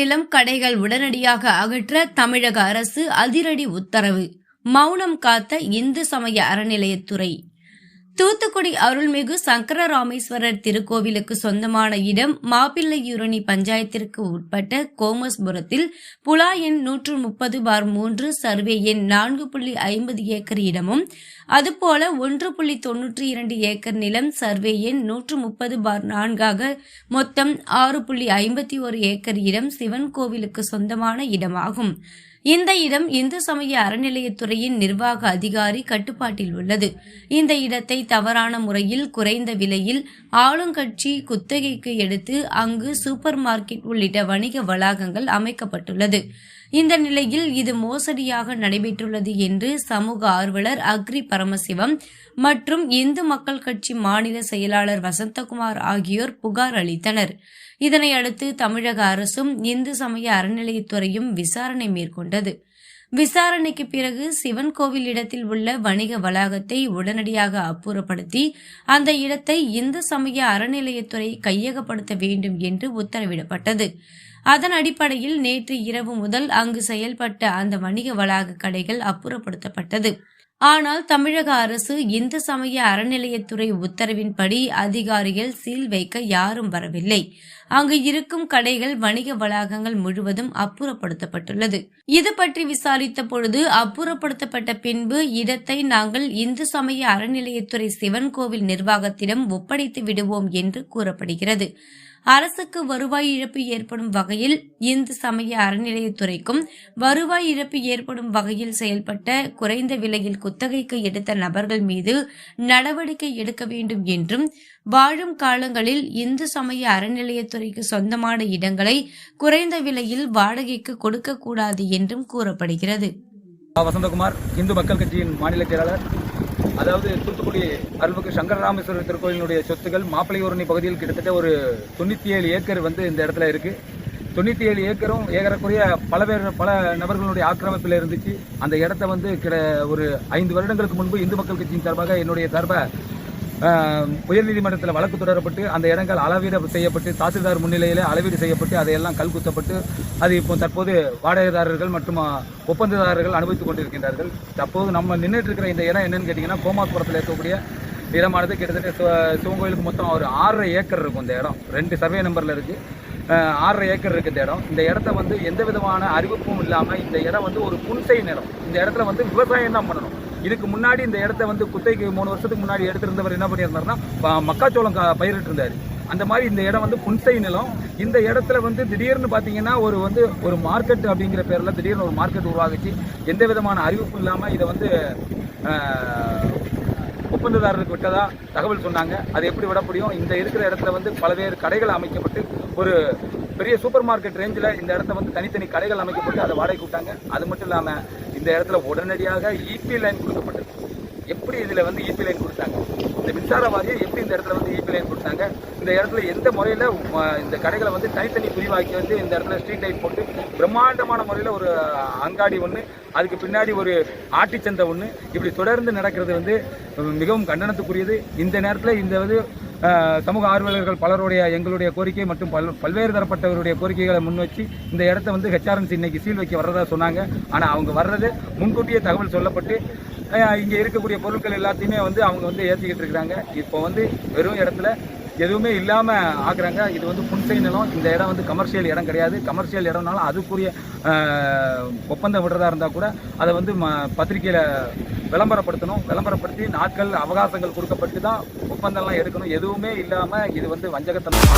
நிலம் கடைகள் உடனடியாக அகற்ற தமிழக அரசு அதிரடி உத்தரவு. மௌனம் காத்த இந்து சமய அறநிலையத்துறை. தூத்துக்குடி அருள்மிகு சங்கரராமேஸ்வரர் திருக்கோவிலுக்கு சொந்தமான இடம் மாப்பிள்ளையூரணி பஞ்சாயத்திற்கு உட்பட்ட கோமஸ்புரத்தில் புலா எண் நூற்று முப்பது பார் மூன்று சர்வே எண் நான்கு புள்ளி ஐம்பது ஏக்கர் இடமும் அதுபோல ஒன்று புள்ளி தொன்னூற்றி இரண்டு ஏக்கர் நிலம் சர்வே எண் நூற்று முப்பது பார் நான்காக மொத்தம் ஆறு புள்ளி ஐம்பத்தி ஒரு ஏக்கர் இடம் சிவன் கோவிலுக்கு சொந்தமான இடமாகும். இந்த இடம் இந்து சமய அறநிலையத்துறையின் நிர்வாக அதிகாரி கட்டுப்பாட்டில் உள்ளது. இந்த இடத்தை தவறான முறையில் குறைந்த விலையில் ஆளுங்கட்சி குத்தகைக்கு எடுத்து அங்கு சூப்பர் மார்க்கெட் உள்ளிட்ட வணிக வளாகங்கள் அமைக்கப்பட்டுள்ளது. இந்த நிலையில் இது மோசடியாக நடைபெற்றுள்ளது என்று சமூக ஆர்வலர் அக்ரி பரமசிவம் மற்றும் இந்து மக்கள் கட்சி மாநில செயலாளர் வசந்தகுமார் ஆகியோர் புகார் அளித்தனர். இதனை அடுத்து தமிழக அரசும் இந்து சமய அறநிலையத்துறையும் விசாரணை மேற்கொண்டது. விசாரணைக்கு பிறகு சிவன் கோவில் இடத்தில் உள்ள வணிக வளாகத்தை உடனடியாக அப்புறப்படுத்தி அந்த இடத்தை இந்து சமய அறநிலையத்துறை கையகப்படுத்த வேண்டும் என்று உத்தரவிடப்பட்டது. அதன் அடிப்படையில் நேற்று இரவு முதல் அங்கு செயல்பட்ட அந்த வணிக வளாக கடைகள் அப்புறப்படுத்தப்பட்டது. ஆனால் தமிழக அரசு இந்து சமய அறநிலையத்துறை உத்தரவின்படி அதிகாரிகள் சீல் வைக்க யாரும் வரவில்லை. அங்கு இருக்கும் கடைகள் வணிக வளாகங்கள் முழுவதும் அப்புறப்படுத்தப்பட்டுள்ளது. இது பற்றி விசாரித்த பொழுது அப்புறப்படுத்தப்பட்ட பின்பு இடத்தை நாங்கள் இந்து சமய அறநிலையத்துறை சிவன் கோவில் நிர்வாகத்திடம் ஒப்படைத்து விடுவோம் என்று கூறப்படுகிறது. அரசுக்கு வருவாய் இழப்பு ஏற்படும் வகையில் இந்து சமய அறநிலையத்துறைக்கும் வருவாய் இழப்பு ஏற்படும் வகையில் செயல்பட்ட குறைந்த விலையில் குத்தகைக்கு எடுத்த நபர்கள் மீது நடவடிக்கை எடுக்க வேண்டும் என்றும் வாழும் காலங்களில் இந்து சமய அறநிலையத்துறைக்கு சொந்தமான இடங்களை குறைந்த விலையில் வாடகைக்கு கொடுக்கக்கூடாது என்றும் கூறப்படுகிறது. வசந்தகுமார் இந்து மக்கள் கட்சியின் மாநில செயலாளர். அதாவது தூத்துக்குடி அருள்மிகு சங்கரராமேஸ்வரர் திருக்கோயிலினுடைய சொத்துக்கள் மாப்பிளையூரணி பகுதியில் கிட்டத்தட்ட ஒரு தொண்ணூற்றி ஏழு ஏக்கர் வந்து இந்த இடத்துல இருக்கு. தொண்ணூற்றி ஏழு ஏக்கரும் ஏறக்குறைய பல பேர் பல நபர்களுடைய ஆக்கிரமிப்பில் இருந்துச்சு. அந்த இடத்த வந்து கிட ஒரு ஐந்து வருடங்களுக்கு முன்பு இந்து மக்கள் கட்சியின் சார்பாக என்னுடைய சார்பாக உயர்நீதிமன்றத்தில் வழக்கு தொடரப்பட்டு அந்த இடங்கள் அளவீடு செய்யப்பட்டு தாசில்தார் முன்னிலையில் அளவீடு செய்யப்பட்டு அதையெல்லாம் கல் குத்தப்பட்டு அது இப்போ தற்போது வாடகைதாரர்கள் மற்றும் ஒப்பந்ததாரர்கள் அனுபவித்துக் கொண்டிருக்கின்றார்கள். தற்போது நம்ம நின்றுட்டு இருக்கிற இந்த இடம் என்னன்னு கேட்டிங்கன்னா கோமாஸ்புரத்தில் இருக்கக்கூடிய இடமானது கிட்டத்தட்ட சிவன் கோயிலுக்கு மொத்தம் ஒரு ஆறரை ஏக்கர் இருக்கும் இந்த இடம். ரெண்டு சர்வே நம்பரில் இருக்குது ஆறரை ஏக்கர் இருக்குது இந்த இடம். இந்த இடத்த வந்து எந்த விதமான அறிவிப்பும் இல்லாமல் இந்த இடம் வந்து ஒரு புன்சை நிலம். இந்த இடத்துல வந்து விவசாயம் தான் பண்ணணும். இதுக்கு முன்னாடி இந்த இடத்த வந்து குத்தைக்கு மூணு வருஷத்துக்கு முன்னாடி எடுத்திருந்தவர் என்ன பண்ணியிருந்தாருன்னா மக்காச்சோளம் பயிரிட்டு இருந்தார் அந்த மாதிரி இந்த இடம் வந்து புன்சை நிலம். இந்த இடத்துல வந்து திடீர்னு பார்த்தீங்கன்னா ஒரு வந்து ஒரு மார்க்கெட் அப்படிங்கிற பேரில் திடீர்னு ஒரு மார்க்கெட் உருவாகுச்சு. எந்த விதமான அறிவிப்பும் இல்லாமல் இதை வந்து ஒப்பந்ததாரருக்கு விட்டதா தகவல் சொன்னாங்க. அது எப்படி விட முடியும்? இந்த இருக்கிற இடத்துல வந்து பல்வேறு கடைகள் அமைக்கப்பட்டு ஒரு பெரிய சூப்பர் மார்க்கெட் ரேஞ்சில் இந்த இடத்த வந்து தனித்தனி கடைகள் அமைக்கப்பட்டு அதை வாடகை விட்டாங்க. அது மட்டும் இல்லாமல் இந்த இடத்துல உடனடியாக இபி லைன் கொடுக்கப்பட்டது. எப்படி இதில் வந்து இபி லைன் கொடுத்தாங்க? இந்த மின்சார வாரியம் எப்படி இந்த இடத்துல வந்து இபி லைன் கொடுத்தாங்க? இந்த இடத்துல எந்த முறையில் இந்த கடைகளை வந்து தனித்தனி பிரிவாக்கி வந்து இந்த இடத்துல ஸ்ட்ரீட் லைட் போட்டு பிரம்மாண்டமான முறையில் ஒரு அங்காடி ஒன்று அதுக்கு பின்னாடி ஒரு ஆட்டிச்சந்தை ஒன்று இப்படி தொடர்ந்து நடக்கிறது வந்து மிகவும் கண்டனத்துக்குரியது. இந்த நேரத்தில் இந்த வந்து சமூக ஆர்வலர்கள் பலருடைய எங்களுடைய கோரிக்கை மற்றும் பல் பல்வேறு தரப்பட்டவருடைய கோரிக்கைகளை முன்வச்சு இந்த இடத்த வந்து ஹெச்ஆர்என்சி இன்னைக்கு சீல் வைக்க வர்றதா சொன்னாங்க. ஆனால் அவங்க வர்றது முன்கூட்டியே தகவல் சொல்லப்பட்டு இங்கே இருக்கக்கூடிய பொருட்கள் எல்லாத்தையுமே வந்து அவங்க வந்து ஏற்றிக்கிட்டு இருக்கிறாங்க. இப்போ வந்து வெறும் இடத்துல எதுவுமே இல்லாமல் ஆக்குறாங்க. இது வந்து புன்சை நிலம். இந்த இடம் வந்து கமர்ஷியல் இடம் கிடையாது. கமர்ஷியல் இடம்னாலும் அதுக்குரிய ஒப்பந்தம் விடுறதா இருந்தால் கூட அதை வந்து ம பத்திரிகையில் விளம்பரப்படுத்தணும். விளம்பரப்படுத்தி நாட்கள் அவகாசங்கள் கொடுக்கப்பட்டு தான் ஒப்பந்தம்லாம் எடுக்கணும். எதுவுமே இல்லாமல் இது வந்து வஞ்சகத்தனம்.